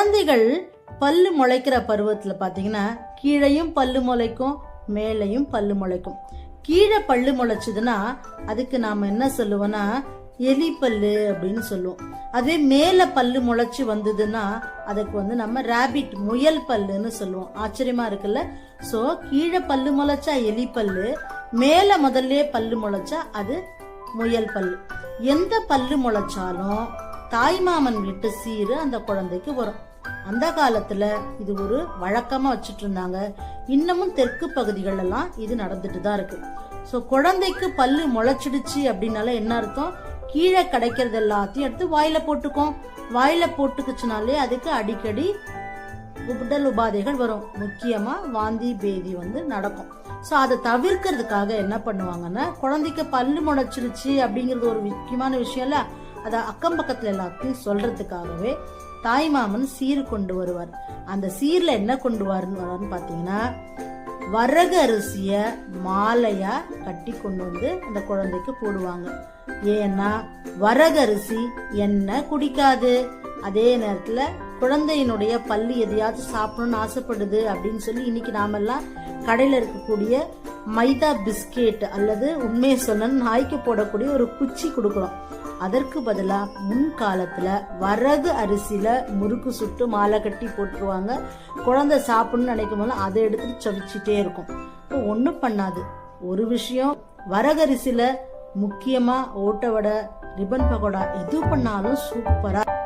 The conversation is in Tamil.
குழந்தைகள் பல்லு முளைக்கிற பருவத்தில் பார்த்தீங்கன்னா கீழையும் பல்லு முளைக்கும் மேலையும் பல்லு முளைக்கும். கீழே பல்லு முளைச்சதுன்னா அதுக்கு நாம் என்ன சொல்லுவோம்னா எலி பல்லு அப்படின்னு சொல்லுவோம். அதே மேலே பல்லு முளைச்சி வந்ததுன்னா அதுக்கு வந்து நம்ம ரேபிட் முயல் பல்லுன்னு சொல்லுவோம். ஆச்சரியமா இருக்குல்ல? ஸோ கீழே பல்லு முளைச்சா எலி பல்லு மேலே முதல்ல பல்லு முளைச்சா அது முயல் பல்லு. எந்த பல்லு முளைச்சாலும் தாய்மாமன் விட்டு சீரு அந்த குழந்தைக்கு வரும். அந்த காலத்துல இது ஒரு வழக்கமா வச்சுட்டு இருந்தாங்க இன்னமும் தெற்கு பகுதிகள் எல்லாம் இது நடந்துட்டு தான் இருக்கு. ஸோ குழந்தைக்கு பல்லு முளைச்சிடுச்சு அப்படின்னால என்ன அர்த்தம்? கீழே கிடைக்கிறது எல்லாத்தையும் எடுத்து வாயில போட்டுக்கும். வாயில போட்டுக்குச்சுனாலே அதுக்கு அடிக்கடி உடல் உபாதைகள் வரும். முக்கியமா வாந்தி பேதி வந்து நடக்கும். ஸோ அதை தவிர்க்கிறதுக்காக என்ன பண்ணுவாங்கன்னா குழந்தைக்கு பல்லு முளைச்சிருச்சு அப்படிங்கிறது ஒரு முக்கியமான விஷயம் இல்ல அதை அக்கம் பக்கத்துல எல்லாத்தையும் சொல்றதுக்காகவே தாய்மாமன் சீர் கொண்டு வருவார். அந்த சீர்ல என்ன கொண்டு வருவார்னு பாத்தீங்கன்னா வரகு அரிசிய மாலையா கட்டி கொண்டு வந்து அந்த குழந்தைக்கு போடுவாங்க. ஏன்னா வரகரிசி என்ன குடிக்காது. அதே நேரத்துல குழந்தையினுடைய பல்லு எதையாவது சாப்பிடணும்னு ஆசைப்படுது அப்படின்னு சொல்லி இன்னைக்கு நாமெல்லாம் கடையில இருக்கக்கூடிய மைதா பிஸ்கெட் அல்லது உண்மையை சொன்ன நாய்க்கு போடக்கூடிய ஒரு குச்சி கொடுக்குறோம். அதற்கு பதிலாக முன் காலத்தில் வரகு அரிசியில் முறுக்கு சுட்டு மாலை கட்டி போட்டுருவாங்க. குழந்தை சாப்பிடணும்னு நினைக்கும் போது அதை எடுத்துட்டு சவிச்சிட்டே இருக்கும். இப்போ ஒன்றும் பண்ணாது. ஒரு விஷயம் வரகரிசியில் முக்கியமாக ஓட்ட வடை ரிப்பன் பகோடா எது பண்ணாலும் சூப்பராக